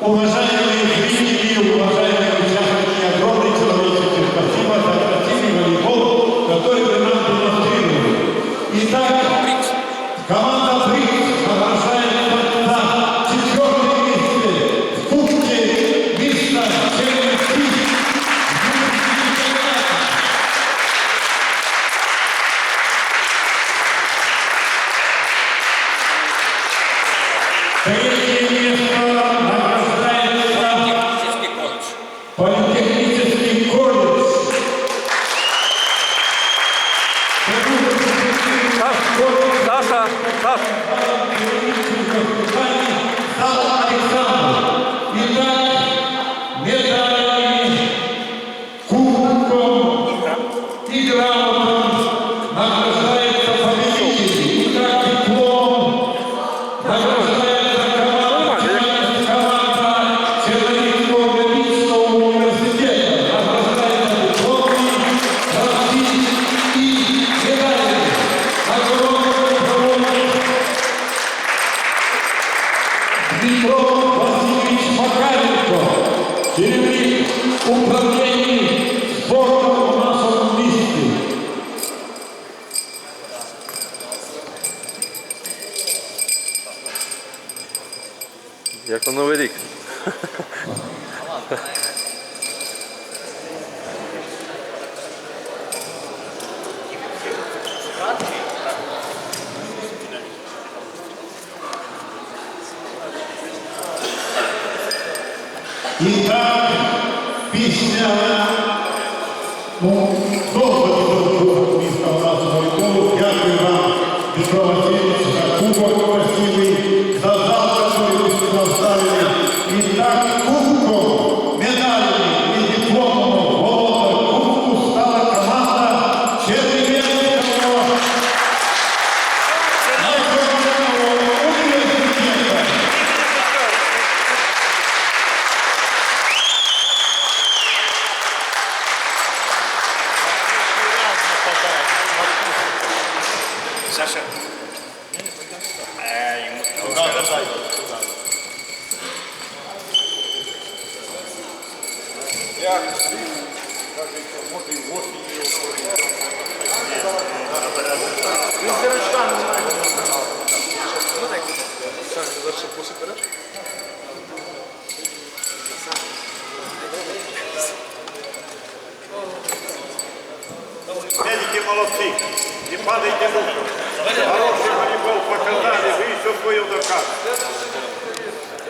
Уважаемые зрители, уважаемые участники, огромное человеческое спасибо за красивый волейбол, который вы нам демонстрировали. Итак, команда БРИКС награждается за четвертое место в Кубке Мишна Челябинск. Третье место Саша, Саша, Стал Дмитро Васильевич Макаренко, керівник управління спорту у нашому місті. як на Новий рік. І так, пісня ну, довго Саша. Е, йому Медики молодцы. Не падайте духом. Хороший волейбол показали, вы еще свое доказываете.